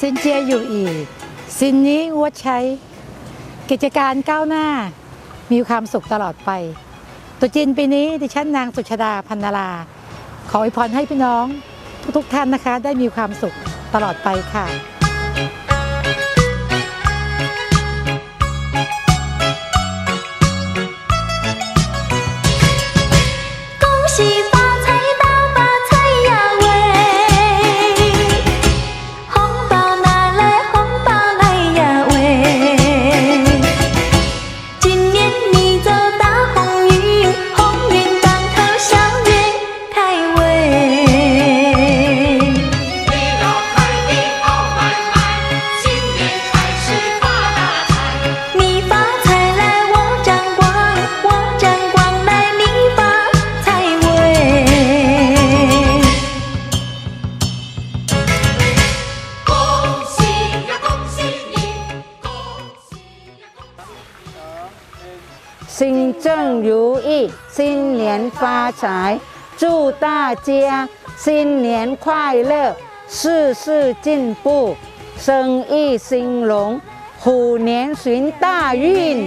สินเจียอยู่อีก สินนี้งวดใช้ กิจการก้าวหน้า มีความสุขตลอดไปตุจีนปีนี้ดิฉันนางสุชาดาพันนารา ขออวยพรให้พี่น้องทุกๆท่านนะคะ ได้มีความสุขตลอดไปค่ะ恭心正如意，新年发财，祝大家新年快乐，事事进步，生意兴隆，虎年行大运。